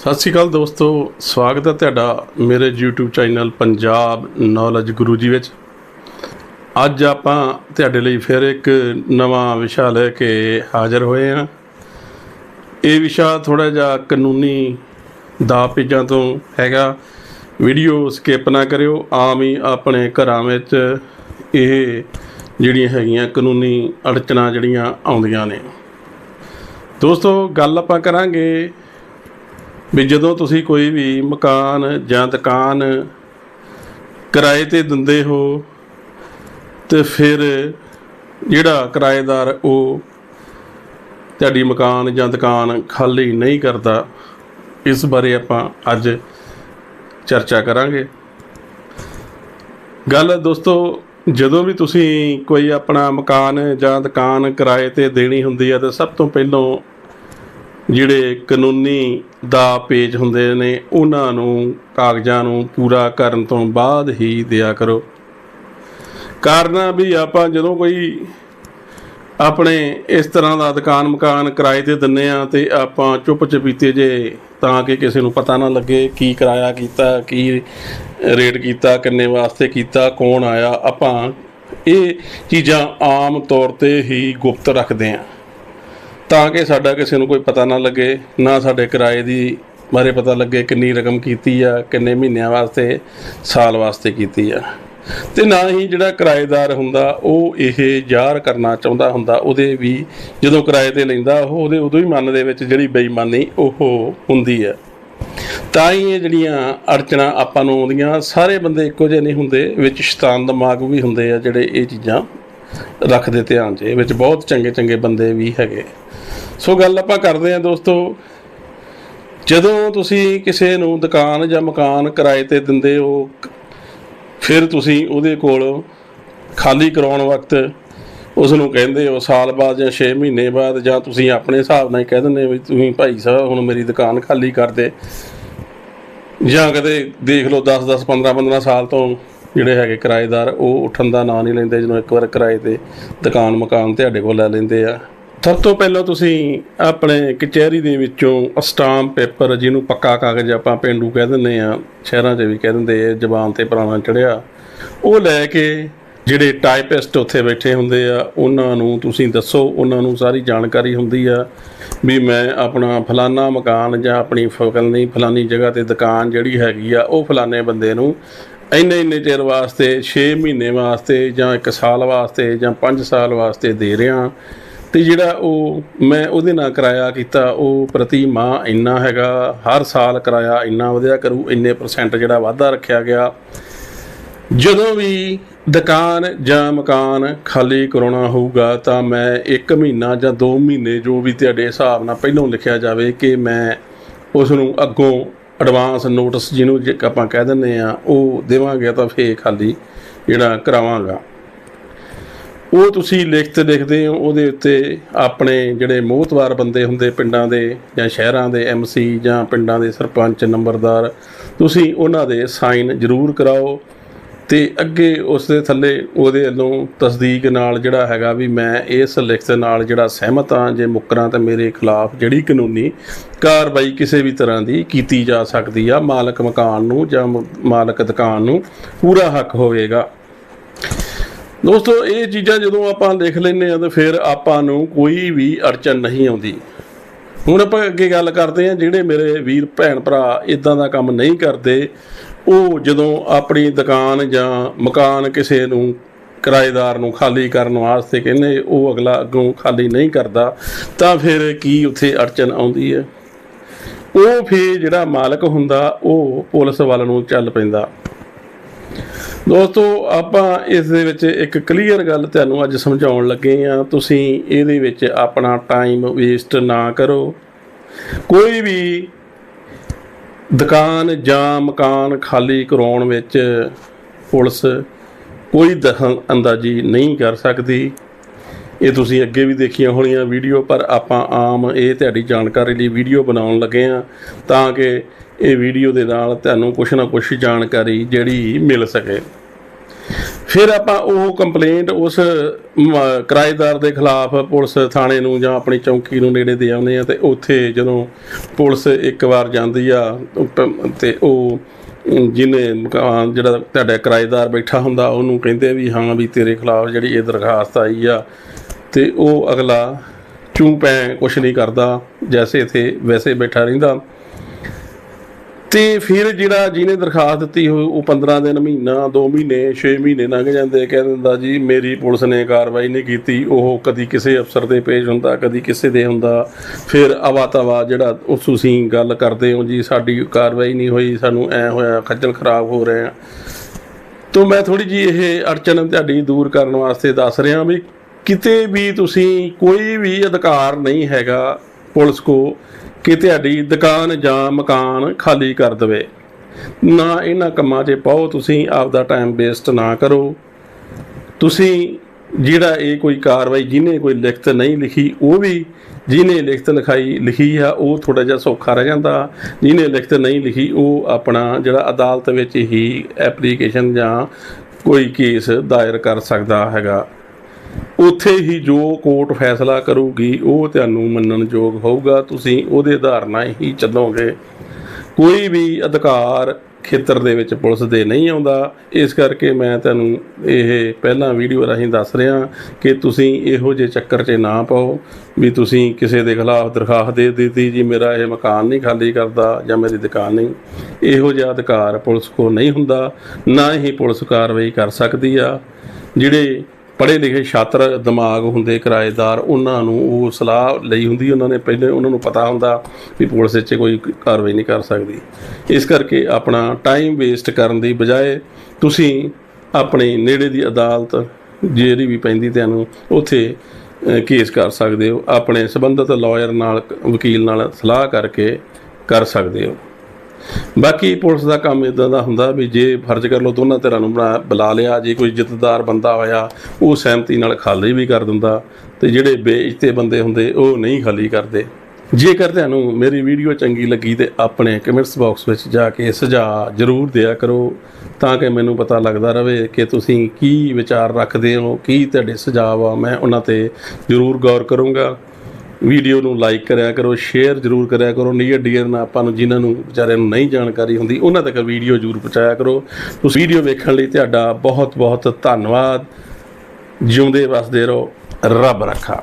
ਸਤਿ ਸ਼੍ਰੀ ਅਕਾਲ ਦੋਸਤੋ, ਸਵਾਗਤ ਹੈ ਤੁਹਾਡਾ ਮੇਰੇ YouTube channel Punjab knowledge Guru ji ਵਿੱਚ। ਅੱਜ ਆਪਾਂ ਤੁਹਾਡੇ ਲਈ ਫਿਰ ਇੱਕ ਨਵਾਂ ਵਿਸ਼ਾ ਲੈ ਕੇ ਹਾਜ਼ਰ ਹੋਏ ਹਾਂ। ਇਹ ਵਿਸ਼ਾ ਥੋੜਾ ਜਿਹਾ ਕਾਨੂੰਨੀ ਦਾ ਪੇਜਾਂ ਤੋਂ ਹੈਗਾ। ਵੀਡੀਓ ਸਕਿਪ ਨਾ ਕਰਿਓ, ਆਮ ਹੀ ਆਪਣੇ ਘਰਾਂ ਵਿੱਚ ਇਹ ਜਿਹੜੀਆਂ ਹੈਗੀਆਂ ਕਾਨੂੰਨੀ ਅੜਚਣਾ ਜਿਹੜੀਆਂ ਆਉਂਦੀਆਂ ਨੇ। ਦੋਸਤੋ, ਗੱਲ ਆਪਾਂ ਕਰਾਂਗੇ ਵੀ ਜਦੋਂ ਤੁਸੀਂ ਕੋਈ ਵੀ ਮਕਾਨ ਜਾਂ ਦੁਕਾਨ ਕਿਰਾਏ ਤੇ ਦਿੰਦੇ ਹੋ, ਤੇ ਫਿਰ ਜਿਹੜਾ ਕਿਰਾਏਦਾਰ ਉਹ ਤੁਹਾਡੀ ਮਕਾਨ ਜਾਂ ਦੁਕਾਨ ਖਾਲੀ ਨਹੀਂ ਕਰਦਾ, ਇਸ ਬਾਰੇ ਆਪਾਂ ਅੱਜ ਚਰਚਾ ਕਰਾਂਗੇ। ਗੱਲ ਦੋਸਤੋ, ਜਦੋਂ ਵੀ ਤੁਸੀਂ ਕੋਈ ਆਪਣਾ ਮਕਾਨ ਜਾਂ ਦੁਕਾਨ ਕਿਰਾਏ ਤੇ ਦੇਣੀ ਹੁੰਦੀ ਹੈ, ਤਾਂ ਸਭ ਤੋਂ ਪਹਿਲਾਂ ਜਿਹੜੇ ਕਾਨੂੰਨੀ ਦਾ ਪੇਜ ਹੁੰਦੇ ਨੇ, ਉਹਨਾਂ ਨੂੰ, ਕਾਗਜ਼ਾਂ ਨੂੰ ਪੂਰਾ ਕਰਨ ਤੋਂ ਬਾਅਦ ਹੀ ਦਿਆ ਕਰੋ। ਕਾਰਨ ਵੀ ਆਪਾਂ ਜਦੋਂ ਕੋਈ ਆਪਣੇ ਇਸ ਤਰ੍ਹਾਂ ਦਾ ਦੁਕਾਨ ਮਕਾਨ ਕਿਰਾਏ ਤੇ ਦਿੰਨੇ ਆ ਤੇ ਆਪਾਂ ਚੁੱਪ ਚਪੀਤੇ ਜੇ ਤਾਂ ਕਿ ਕਿਸੇ ਨੂੰ ਪਤਾ ਨਾ ਲੱਗੇ ਕੀ ਕਿਰਾਇਆ ਕੀਤਾ, ਕੀ ਰੇਟ ਕੀਤਾ, ਕਿੰਨੇ ਵਾਸਤੇ ਕੀਤਾ, ਕੌਣ ਆਇਆ, ਆਪਾਂ ਇਹ ਚੀਜ਼ਾਂ ਆਮ ਤੌਰ ਤੇ ਹੀ ਗੁਪਤ ਰੱਖਦੇ ਆ। ਤਾਂ ਕਿ ਸਾਡਾ ਕਿਸੇ ਨੂੰ ਕੋਈ ਪਤਾ ਨਾ ਲੱਗੇ, ਨਾ ਸਾਡੇ ਕਿਰਾਏ ਦੀ ਬਾਰੇ ਪਤਾ ਲੱਗੇ ਕਿੰਨੀ ਰਕਮ ਕੀਤੀ ਆ, ਕਿੰਨੇ ਮਹੀਨਿਆਂ ਵਾਸਤੇ, ਸਾਲ ਵਾਸਤੇ ਕੀਤੀ ਆ। ਤੇ ਨਾ ਹੀ ਜਿਹੜਾ ਕਿਰਾਏਦਾਰ ਹੁੰਦਾ, ਉਹ ਇਹ ਜ਼ਾਹਰ ਕਰਨਾ ਚਾਹੁੰਦਾ ਹੁੰਦਾ, ਉਹਦੇ ਵੀ ਜਦੋਂ ਕਿਰਾਏ ਤੇ ਲੈਂਦਾ, ਉਹ ਉਹਦੇ ਉਦੋਂ ਹੀ ਮਨ ਦੇ ਵਿੱਚ ਜਿਹੜੀ ਬੇਈਮਾਨੀ, ਉਹ ਹੁੰਦੀ ਆ। ਤਾਂ ਹੀ ਇਹ ਜਿਹੜੀਆਂ ਅੜਚਣਾ ਆਪਾਂ ਨੂੰ ਆਉਂਦੀਆਂ, ਸਾਰੇ ਬੰਦੇ ਇੱਕੋ ਜਿਹੇ ਨਹੀਂ ਹੁੰਦੇ, ਵਿੱਚ ਸ਼ੈਤਾਨ ਦਿਮਾਗ ਵੀ ਹੁੰਦੇ ਆ, ਜਿਹੜੇ ਇਹ ਚੀਜ਼ਾਂ ਰੱਖਦੇ ਧਿਆਨ 'ਚ, ਇਹ ਵਿੱਚ ਬਹੁਤ ਚੰਗੇ ਚੰਗੇ ਬੰਦੇ ਵੀ ਹੈਗੇ। ਸੋ ਗੱਲ ਆਪਾਂ ਕਰਦੇ ਹਾਂ ਦੋਸਤੋ, ਜਦੋਂ ਤੁਸੀਂ ਕਿਸੇ ਨੂੰ ਦੁਕਾਨ ਜਾਂ ਮਕਾਨ ਕਿਰਾਏ ਤੇ ਦਿੰਦੇ ਹੋ, ਫਿਰ ਤੁਸੀਂ ਉਹਦੇ ਕੋਲ ਖਾਲੀ ਕਰਾਉਣ ਵਕਤ ਉਸ ਨੂੰ ਕਹਿੰਦੇ ਹੋ, ਸਾਲ ਬਾਅਦ ਜਾਂ 6 ਮਹੀਨੇ ਬਾਅਦ ਜਾਂ ਤੁਸੀਂ ਆਪਣੇ ਹਿਸਾਬ ਨਾਲ ਹੀ ਕਹਿ ਦਿੰਦੇ ਵੀ ਤੁਸੀਂ ਭਾਈ ਸਾਹਿਬ, ਹੁਣ ਮੇਰੀ ਦੁਕਾਨ ਖਾਲੀ ਕਰ ਦੇ। ਜਾਂ ਕਦੇ ਦੇਖ ਲਓ 10 10 15 15 ਸਾਲ ਤੋਂ ਜਿਹੜੇ ਹੈਗੇ ਕਿਰਾਏਦਾਰ, ਉਹ ਉੱਠਣ ਦਾ ਨਾਂ ਨਹੀਂ ਲੈਂਦੇ, ਜਦੋਂ ਇੱਕ ਵਾਰ ਕਿਰਾਏ ਤੇ ਦੁਕਾਨ, ਮਕਾਨ ਤੁਹਾਡੇ ਕੋਲ ਲੈ ਲੈਂਦੇ ਆ। ਸਭ ਤੋਂ ਪਹਿਲਾਂ ਤੁਸੀਂ ਆਪਣੇ ਕਚਹਿਰੀ ਦੇ ਵਿੱਚੋਂ ਸਟਾਂਪ ਪੇਪਰ ਜਿਹਨੂੰ ਪੱਕਾ ਕਾਗਜ਼ ਆਪਾਂ ਪਿੰਡੂ ਕਹਿ ਦਿੰਦੇ ਆ ਸ਼ਹਿਰਾਂ 'ਚ ਵੀ ਕਹਿ ਦਿੰਦੇ ਆ, ਜ਼ਬਾਨ ਤੇ ਪੁਰਾਣਾ ਚੜਿਆ ਉਹ ਲੈ ਕੇ ਜਿਹੜੇ ਟਾਈਪਿਸਟ ਉੱਥੇ ਬੈਠੇ ਹੁੰਦੇ ਆ, ਉਹਨਾਂ ਨੂੰ ਤੁਸੀਂ ਦੱਸੋ, ਉਹਨਾਂ ਨੂੰ ਸਾਰੀ ਜਾਣਕਾਰੀ ਹੁੰਦੀ ਆ ਵੀ ਮੈਂ ਆਪਣਾ ਫਲਾਨਾ ਮਕਾਨ ਜਾਂ ਆਪਣੀ ਫਲਨੀ, ਫਲਾਨੀ ਜਗ੍ਹਾ ਤੇ ਦੁਕਾਨ ਜਿਹੜੀ ਹੈਗੀ ਆ, ਉਹ ਫਲਾਨੇ ਬੰਦੇ ਨੂੰ ਇੰਨੇ ਇੰਨੇ ਚਿਰ ਵਾਸਤੇ 6 ਮਹੀਨੇ ਵਾਸਤੇ ਜਾਂ 1 ਸਾਲ ਵਾਸਤੇ ਜਾਂ 5 ਸਾਲ ਵਾਸਤੇ ਦੇ ਰਿਹਾ। ਤੇ ਜਿਹੜਾ ਉਹ ਮੈਂ ਉਹਦੇ ਨਾਲ ਕਿਰਾਇਆ ਕੀਤਾ, ਉਹ ਪ੍ਰਤੀ ਮਾਹ ਇੰਨਾ ਹੈਗਾ, ਹਰ ਸਾਲ ਕਿਰਾਇਆ ਇੰਨਾ ਵਧਿਆ ਕਰੂ, ਇੰਨੇ ਪਰਸੈਂਟ ਜਿਹੜਾ ਵਾਧਾ ਰੱਖਿਆ ਗਿਆ। ਜਦੋਂ ਵੀ ਦੁਕਾਨ ਜਾਂ ਮਕਾਨ ਖਾਲੀ ਕਰਾਉਣਾ ਹੋਊਗਾ, ਤਾਂ ਮੈਂ 1 ਮਹੀਨਾ ਜਾਂ 2 ਮਹੀਨੇ ਜੋ ਵੀ ਤੁਹਾਡੇ ਹਿਸਾਬ ਨਾਲ ਪਹਿਲਾਂ ਲਿਖਿਆ ਜਾਵੇ ਕਿ ਮੈਂ ਉਸ ਨੂੰ ਅੱਗੋਂ ਐਡਵਾਂਸ ਨੋਟਿਸ ਜਿਹਨੂੰ ਜੇ ਆਪਾਂ ਕਹਿ ਦਿੰਦੇ ਆ ਉਹ ਦੇਵਾਂਗੇ ਤਾਂ ਫੇਰ ਖਾਲੀ ਜਿਹੜਾ ਕਰਾਵਾਂਗਾ। ਉਹ ਤੁਸੀਂ ਲਿਖਤ ਲਿਖਦੇ ਹੋ, ਉਹਦੇ ਉੱਤੇ ਆਪਣੇ ਜਿਹੜੇ ਮੋਹਤਵਾਰ ਬੰਦੇ ਹੁੰਦੇ ਪਿੰਡਾਂ ਦੇ ਜਾਂ ਸ਼ਹਿਰਾਂ ਦੇ ਐਮਸੀ ਜਾਂ ਪਿੰਡਾਂ ਦੇ ਸਰਪੰਚ, ਨੰਬਰਦਾਰ, ਤੁਸੀਂ ਉਹਨਾਂ ਦੇ ਸਾਈਨ ਜ਼ਰੂਰ ਕਰਾਓ ਤੇ ਅੱਗੇ ਉਸ ਦੇ ਥੱਲੇ ਉਹਦੇ ਵੱਲੋਂ ਤਸਦੀਕ ਨਾਲ ਜਿਹੜਾ ਹੈਗਾ ਵੀ ਮੈਂ ਇਸ ਲਿਖਤ ਨਾਲ ਜਿਹੜਾ ਸਹਿਮਤ ਹਾਂ, ਜੇ ਮੁਕਰਾਂ ਤਾਂ ਮੇਰੇ ਖਿਲਾਫ ਜਿਹੜੀ ਕਾਨੂੰਨੀ ਕਾਰਵਾਈ ਕਿਸੇ ਵੀ ਤਰ੍ਹਾਂ ਦੀ ਕੀਤੀ ਜਾ ਸਕਦੀ ਆ, ਮਾਲਕ ਮਕਾਨ ਨੂੰ ਜਾਂ ਮਾਲਕ ਦੁਕਾਨ ਨੂੰ ਪੂਰਾ ਹੱਕ ਹੋਵੇਗਾ। ਦੋਸਤੋ, ਇਹ ਚੀਜ਼ਾਂ ਜਦੋਂ ਆਪਾਂ ਲਿਖ ਲੈਂਦੇ ਆ ਤਾਂ ਫਿਰ ਆਪਾਂ ਨੂੰ ਕੋਈ ਵੀ ਅੜਚਨ ਨਹੀਂ ਆਉਂਦੀ। ਹੁਣ ਆਪਾਂ ਅੱਗੇ ਗੱਲ ਕਰਦੇ ਹਾਂ, ਜਿਹੜੇ ਮੇਰੇ ਵੀਰ ਭੈਣ ਭਰਾ ਇਦਾਂ ਦਾ ਕੰਮ ਨਹੀਂ ਕਰਦੇ, ਉਹ ਜਦੋਂ ਆਪਣੀ ਦੁਕਾਨ ਜਾਂ ਮਕਾਨ ਕਿਸੇ ਨੂੰ ਕਿਰਾਏਦਾਰ ਨੂੰ ਖਾਲੀ ਕਰਨ ਵਾਸਤੇ ਕਹਿੰਦੇ, ਉਹ ਅਗਲਾ ਅੱਗੋਂ ਖਾਲੀ ਨਹੀਂ ਕਰਦਾ, ਤਾਂ ਫਿਰ ਕੀ ਉੱਥੇ ਅੜਚਨ ਆਉਂਦੀ ਹੈ? ਉਹ ਫਿਰ ਜਿਹੜਾ ਮਾਲਕ ਹੁੰਦਾ, ਉਹ ਪੁਲਿਸ ਵੱਲ ਨੂੰ ਚੱਲ ਪੈਂਦਾ। ਦੋਸਤੋ, ਆਪਾਂ ਇਸ ਦੇ ਵਿੱਚ ਇੱਕ ਕਲੀਅਰ ਗੱਲ ਤੁਹਾਨੂੰ ਅੱਜ ਸਮਝਾਉਣ ਲੱਗੇ ਆ ਤੁਸੀਂ ਇਹਦੇ ਵਿੱਚ ਆਪਣਾ ਟਾਈਮ ਵੇਸਟ ਨਾ ਕਰੋ। ਕੋਈ ਵੀ ਦੁਕਾਨ ਜਾਂ ਮਕਾਨ ਖਾਲੀ ਕਰਾਉਣ ਵਿੱਚ ਪੁਲਿਸ ਕੋਈ ਦਖਲ ਅੰਦਾਜ਼ੀ ਨਹੀਂ ਕਰ ਸਕਦੀ। ਇਹ ਤੁਸੀਂ ਅੱਗੇ ਵੀ ਦੇਖੀਆਂ ਹੋਣੀਆਂ ਵੀਡੀਓ, ਪਰ ਆਪਾਂ ਆਮ ਇਹ ਤੁਹਾਡੀ ਜਾਣਕਾਰੀ ਲਈ ਵੀਡੀਓ ਬਣਾਉਣ ਲੱਗੇ ਆ ਤਾਂ ਕਿ ਇਹ ਵੀਡੀਓ ਦੇ ਨਾਲ ਤੁਹਾਨੂੰ ਕੁਝ ਨਾ ਕੁਝ ਜਾਣਕਾਰੀ ਜਿਹੜੀ ਮਿਲ ਸਕੇ। ਫਿਰ ਆਪਾਂ ਉਹ ਕੰਪਲੇਂਟ ਉਸ ਕਿਰਾਏਦਾਰ ਦੇ ਖਿਲਾਫ ਪੁਲਿਸ ਥਾਣੇ ਨੂੰ ਜਾਂ ਆਪਣੀ ਚੌਂਕੀ ਨੂੰ ਨੇੜੇ ਦੇ ਆਉਂਦੇ ਆ ਤੇ ਉੱਥੇ ਜਦੋਂ ਪੁਲਿਸ ਇੱਕ ਵਾਰ ਜਾਂਦੀ ਆ ਪ- ਤੇ ਉਹ ਜਿਹਨੇ ਮਕਾਨ ਜਿਹੜਾ ਤੁਹਾਡਾ ਕਿਰਾਏਦਾਰ ਬੈਠਾ ਹੁੰਦਾ, ਉਹਨੂੰ ਕਹਿੰਦੇ ਵੀ ਹਾਂ ਵੀ ਤੇਰੇ ਖਿਲਾਫ ਜਿਹੜੀ ਇਹ ਦਰਖਾਸਤ ਆਈ ਆ ਤੇ ਉਹ ਅਗਲਾ ਚੂੰ ਪੈ ਕੁਛ ਨਹੀਂ ਕਰਦਾ, ਜੈਸੇ ਇਥੇ ਵੈਸੇ ਬੈਠਾ ਰਹਿੰਦਾ। ਤੇ ਫਿਰ ਜਿਹੜਾ ਜਿਹਨੇ ਦਰਖਾਸਤ ਦਿੱਤੀ ਹੋਈ, ਉਹ 15 ਦਿਨ, ਮਹੀਨਾ 2 ਮਹੀਨੇ 6 ਮਹੀਨੇ ਲੰਘ ਜਾਂਦੇ ਕਹਿ ਦਿੰਦਾ ਜੀ, ਮੇਰੀ ਪੁਲਿਸ ਨੇ ਕਾਰਵਾਈ ਨਹੀਂ ਕੀਤੀ। ਉਹ ਕਦੀ ਕਿਸੇ ਅਫਸਰ ਦੇ ਪੇਸ਼ ਹੁੰਦਾ, ਕਦੀ ਕਿਸੇ ਦੇ ਹੁੰਦਾ। ਫਿਰ ਅਵਾ ਤਵਾ ਜਿਹੜਾ ਉਸ ਤੁਸੀਂ ਗੱਲ ਕਰਦੇ ਹੋ ਜੀ, ਸਾਡੀ ਕਾਰਵਾਈ ਨਹੀਂ ਹੋਈ, ਸਾਨੂੰ ਐ ਹੋਇਆ, ਖੱਜਲ ਖਰਾਬ ਹੋ ਰਹੇ ਆ। ਤੋਂ ਮੈਂ ਥੋੜੀ ਜੀ ਇਹ ਅੜਚਨ ਤੁਹਾਡੀ ਦੂਰ ਕਰਨ ਵਾਸਤੇ ਦੱਸ ਰਿਹਾ ਵੀ ਕਿਤੇ ਵੀ ਤੁਸੀਂ ਕੋਈ ਵੀ ਅਧਿਕਾਰ ਨਹੀਂ ਹੈਗਾ ਪੁਲਿਸ ਕੋ ਕਿ ਤੁਹਾਡੀ ਦੁਕਾਨ ਜਾਂ ਮਕਾਨ ਖਾਲੀ ਕਰ ਦੇਵੇ। ਨਾ ਇਹਨਾਂ ਕੰਮਾਂ 'ਚ ਪਾਓ, ਤੁਸੀਂ ਆਪਦਾ ਟਾਈਮ ਵੇਸਟ ਨਾ ਕਰੋ। ਤੁਸੀਂ ਜਿਹੜਾ ਇਹ ਕੋਈ ਕਾਰਵਾਈ ਜਿਹਨੇ ਕੋਈ ਲਿਖਤ ਨਹੀਂ ਲਿਖੀ, ਉਹ ਵੀ ਜਿਹਨੇ ਲਿਖਤ ਲਿਖਾਈ ਲਿਖੀ ਆ, ਉਹ ਥੋੜਾ ਜਿਹਾ ਸੌਖਾ ਰਹਿ ਜਾਂਦਾ। ਜਿਹਨੇ ਲਿਖਤ ਨਹੀਂ ਲਿਖੀ, ਉਹ ਆਪਣਾ ਜਿਹੜਾ ਅਦਾਲਤ ਵਿੱਚ ਹੀ ਐਪਲੀਕੇਸ਼ਨ ਜਾਂ ਕੋਈ ਕੇਸ ਦਾਇਰ ਕਰ ਸਕਦਾ ਹੈਗਾ। ਉੱਥੇ ਹੀ ਜੋ ਕੋਰਟ ਫੈਸਲਾ ਕਰੂਗੀ, ਉਹ ਤੁਹਾਨੂੰ ਮੰਨਣਯੋਗ ਹੋਊਗਾ। ਤੁਸੀਂ ਉਹਦੇ ਆਧਾਰ ਨਾਲ ਹੀ ਚੱਲੋਗੇ। ਕੋਈ ਵੀ ਅਧਿਕਾਰ ਖੇਤਰ ਦੇ ਵਿੱਚ ਪੁਲਿਸ ਦੇ ਨਹੀਂ ਆਉਂਦਾ। ਇਸ ਕਰਕੇ ਮੈਂ ਤੁਹਾਨੂੰ ਇਹ ਪਹਿਲਾਂ ਵੀਡੀਓ ਰਾਹੀਂ ਦੱਸ ਰਿਹਾ ਕਿ ਤੁਸੀਂ ਇਹੋ ਜਿਹੇ ਚੱਕਰ 'ਚ ਨਾ ਪਾਓ ਵੀ ਤੁਸੀਂ ਕਿਸੇ ਦੇ ਖਿਲਾਫ ਦਰਖਾਸਤ ਦੇ ਦਿੱਤੀ ਜੀ, ਮੇਰਾ ਇਹ ਮਕਾਨ ਨਹੀਂ ਖਾਲੀ ਕਰਦਾ ਜਾਂ ਮੇਰੀ ਦੁਕਾਨ ਨਹੀਂ। ਇਹੋ ਜਿਹਾ ਅਧਿਕਾਰ ਪੁਲਿਸ ਕੋਲ ਨਹੀਂ ਹੁੰਦਾ। ਨਾ ਹੀ ਪੁਲਿਸ ਕਾਰਵਾਈ ਕਰ ਸਕਦੀ ਆ। ਜਿਹੜੇ ਪੜ੍ਹੇ ਲਿਖੇ ਛਾਤਰ ਦਿਮਾਗ ਹੁੰਦੇ ਕਿਰਾਏਦਾਰ, ਉਹਨਾਂ ਨੂੰ ਉਹ ਸਲਾਹ ਲਈ ਹੁੰਦੀ, ਉਹਨਾਂ ਨੇ ਪਹਿਲੇ ਉਹਨਾਂ ਨੂੰ ਪਤਾ ਹੁੰਦਾ ਵੀ ਪੁਲਿਸ ਵਿੱਚ ਕੋਈ ਕਾਰਵਾਈ ਨਹੀਂ ਕਰ ਸਕਦੀ। ਇਸ ਕਰਕੇ ਆਪਣਾ ਟਾਈਮ ਵੇਸਟ ਕਰਨ ਦੀ ਬਜਾਏ ਤੁਸੀਂ ਆਪਣੇ ਨੇੜੇ ਦੀ ਅਦਾਲਤ ਜਿਹੜੀ ਵੀ ਪੈਂਦੀ ਤੁਹਾਨੂੰ ਉੱਥੇ ਕੇਸ ਕਰ ਸਕਦੇ ਹੋ। ਆਪਣੇ ਸੰਬੰਧਿਤ ਲਾਇਰ ਨਾਲ, ਵਕੀਲ ਨਾਲ ਸਲਾਹ ਕਰਕੇ ਕਰ ਸਕਦੇ ਹੋ। ਬਾਕੀ ਪੁਲਿਸ ਦਾ ਕੰਮ ਇਦਾਂ ਦਾ ਹੁੰਦਾ ਵੀ ਜੇ ਫਰਜ਼ ਕਰ ਲਓ ਦੋਨਾਂ ਧਿਰਾਂ ਨੂੰ ਬਣਾ- ਬੁਲਾ ਲਿਆ, ਜੇ ਕੋਈ ਜਿੱਤਦਾਰ ਬੰਦਾ ਹੋਇਆ, ਉਹ ਸਹਿਮਤੀ ਨਾਲ ਖਾਲੀ ਵੀ ਕਰ ਦਿੰਦਾ ਤੇ ਜਿਹੜੇ ਬੇਇੱਜ਼ਤੇ ਬੰਦੇ ਹੁੰਦੇ, ਉਹ ਨਹੀਂ ਖਾਲੀ ਕਰਦੇ। ਜੇਕਰ ਤੁਹਾਨੂੰ ਮੇਰੀ ਵੀਡੀਓ ਚੰਗੀ ਲੱਗੀ ਤੇ ਆਪਣੇ ਕਮੈਂਟਸ ਬਾਕਸ ਵਿੱਚ ਜਾ ਕੇ ਸੁਝਾਅ ਜ਼ਰੂਰ ਦਿਆ ਕਰੋ, ਤਾਂ ਕਿ ਮੈਨੂੰ ਪਤਾ ਲੱਗਦਾ ਰਹੇ ਕਿ ਤੁਸੀਂ ਕੀ ਵਿਚਾਰ ਰੱਖਦੇ ਹੋ, ਕੀ ਤੁਹਾਡੇ ਸੁਝਾਅ ਆ ਮੈਂ ਉਹਨਾਂ ਤੇ ਜ਼ਰੂਰ ਗੌਰ ਕਰੂੰਗਾ। ਵੀਡੀਓ ਨੂੰ ਲਾਈਕ ਕਰਿਆ ਕਰੋ ਸ਼ੇਅਰ ਜ਼ਰੂਰ ਕਰਿਆ ਕਰੋ। ਨੀਅਰ ਡੀਅਰ ਨਾਲ ਆਪਾਂ ਨੂੰ ਜਿਨ੍ਹਾਂ ਨੂੰ ਵਿਚਾਰਿਆਂ ਨੂੰ ਨਹੀਂ ਜਾਣਕਾਰੀ ਹੁੰਦੀ, ਉਹਨਾਂ ਤੱਕ ਵੀਡੀਓ ਜ਼ਰੂਰ ਪਹੁੰਚਾਇਆ ਕਰੋ। ਤੁਸੀਂ ਵੀਡੀਓ ਵੇਖਣ ਲਈ ਤੁਹਾਡਾ ਬਹੁਤ ਬਹੁਤ ਧੰਨਵਾਦ। ਜਿਉਂਦੇ ਵਸਦੇ ਰਹੋ, ਰੱਬ ਰੱਖਾ।